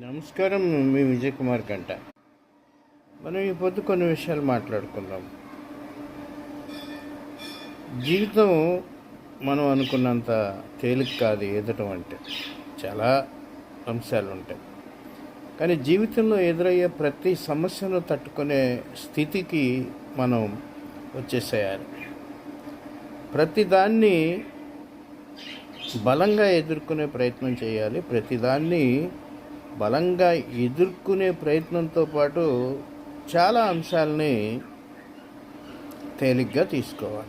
నమస్కారం మీ విజయ్ కుమార్ గంట. మనం ఈ పొద్దు కొన్ని విషయాలు మాట్లాడుకుందాం. జీవితం మనం అనుకున్నంత తేలిక కాదు ఎదటం అంటే. చాలా అంశాలు ఉంటాయి కానీ జీవితంలో ఎదురయ్యే ప్రతి సమస్యను తట్టుకునే స్థితికి మనం వచ్చేసేయాలి. ప్రతిదాన్ని బలంగా ఎదుర్కొనే ప్రయత్నం చేయాలి. ప్రతిదాన్ని బలంగా ఎదుర్కొనే ప్రయత్నంతో పాటు చాలా అంశాలని తేలిగ్గా తీసుకోవాలి.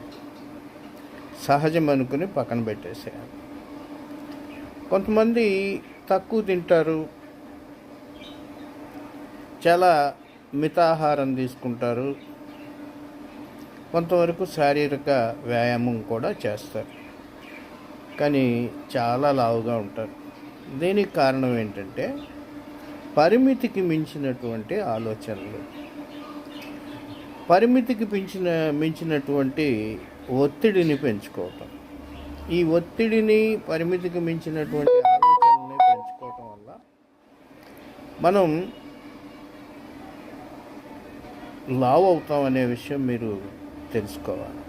సహజం అనుకుని పక్కన పెట్టేసేయాలి. కొంతమంది తక్కువ తింటారు. చాలా మితాహారం తీసుకుంటారు. కొంతవరకు శారీరక వ్యాయామం కూడా చేస్తారు. కానీ చాలా లావుగా ఉంటారు. దీనికి కారణం ఏంటంటే పరిమితికి మించినటువంటి ఆలోచనలు. పరిమితికి మించిన మించినటువంటి ఒత్తిడిని పెంచుకోవటం. ఈ ఒత్తిడిని పరిమితికి మించినటువంటి ఆలోచనని పెంచుకోవటం వల్ల మనం లావ్ అవుతాం అనే విషయం మీరు తెలుసుకోవాలి.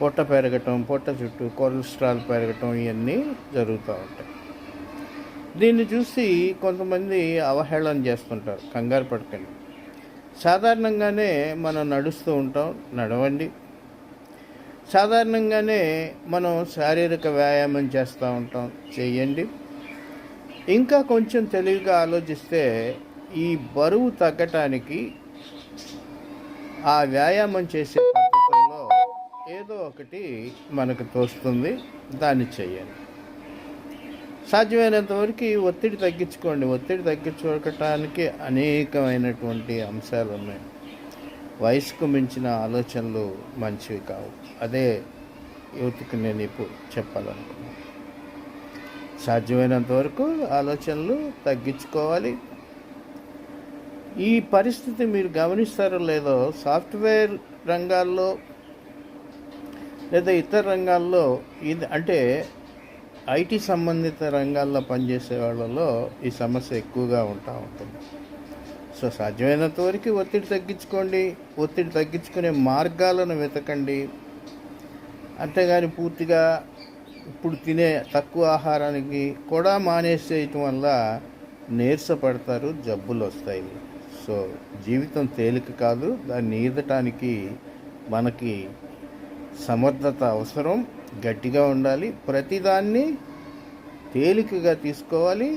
పొట్ట పెరగటం పొట్ట చుట్టూ కొలెస్ట్రాల్ పెరగటం ఇవన్నీ జరుగుతూ ఉంటాయి. దీన్ని చూసి కొంతమంది అవహేళన చేస్తుంటారు కంగారు పడకండి. సాధారణంగానే మనం నడుస్తూ ఉంటాం నడవండి. సాధారణంగానే మనం శారీరక వ్యాయామం చేస్తూ ఉంటాం చేయండి. ఇంకా కొంచెం తెలివిగా ఆలోచిస్తే ఈ బరువు తగ్గటానికి ఆ వ్యాయామం చేసే పద్ధతుల్లో ఏదో ఒకటి మనకు తోస్తుంది దాన్ని చేయండి. సాధ్యమైనంత వరకు ఈ ఒత్తిడి తగ్గించుకోండి. ఒత్తిడి తగ్గించుకోవటానికి అనేకమైనటువంటి అంశాలు ఉన్నాయి. వయసుకు మించిన ఆలోచనలు మంచివి కావు. అదే యువతికి నేను ఇప్పుడు చెప్పాలనుకున్నాను. సాధ్యమైనంత వరకు ఆలోచనలు తగ్గించుకోవాలి. ఈ పరిస్థితి మీరు గమనిస్తారో లేదో సాఫ్ట్వేర్ రంగాల్లో లేదా ఇతర రంగాల్లో ఇది అంటే ఐటీ సంబంధిత రంగాల్లో పనిచేసే వాళ్ళలో ఈ సమస్య ఎక్కువగా ఉంటా ఉంటుంది. సో సాధ్యమైనంత వరకు ఒత్తిడి తగ్గించుకోండి. ఒత్తిడి తగ్గించుకునే మార్గాలను వెతకండి. అంతేగాని పూర్తిగా ఇప్పుడు తినే తక్కువ ఆహారానికి కూడా మానేసేయటం వల్ల నీరసపడతారు జబ్బులు వస్తాయి. సో జీవితం తేలిక కాదు. దాన్ని ఈదటానికి మనకి సమర్థత అవసరం గట్టిగా ఉండాలి ప్రతిదాన్ని తేలికగా తీసుకోవాలి.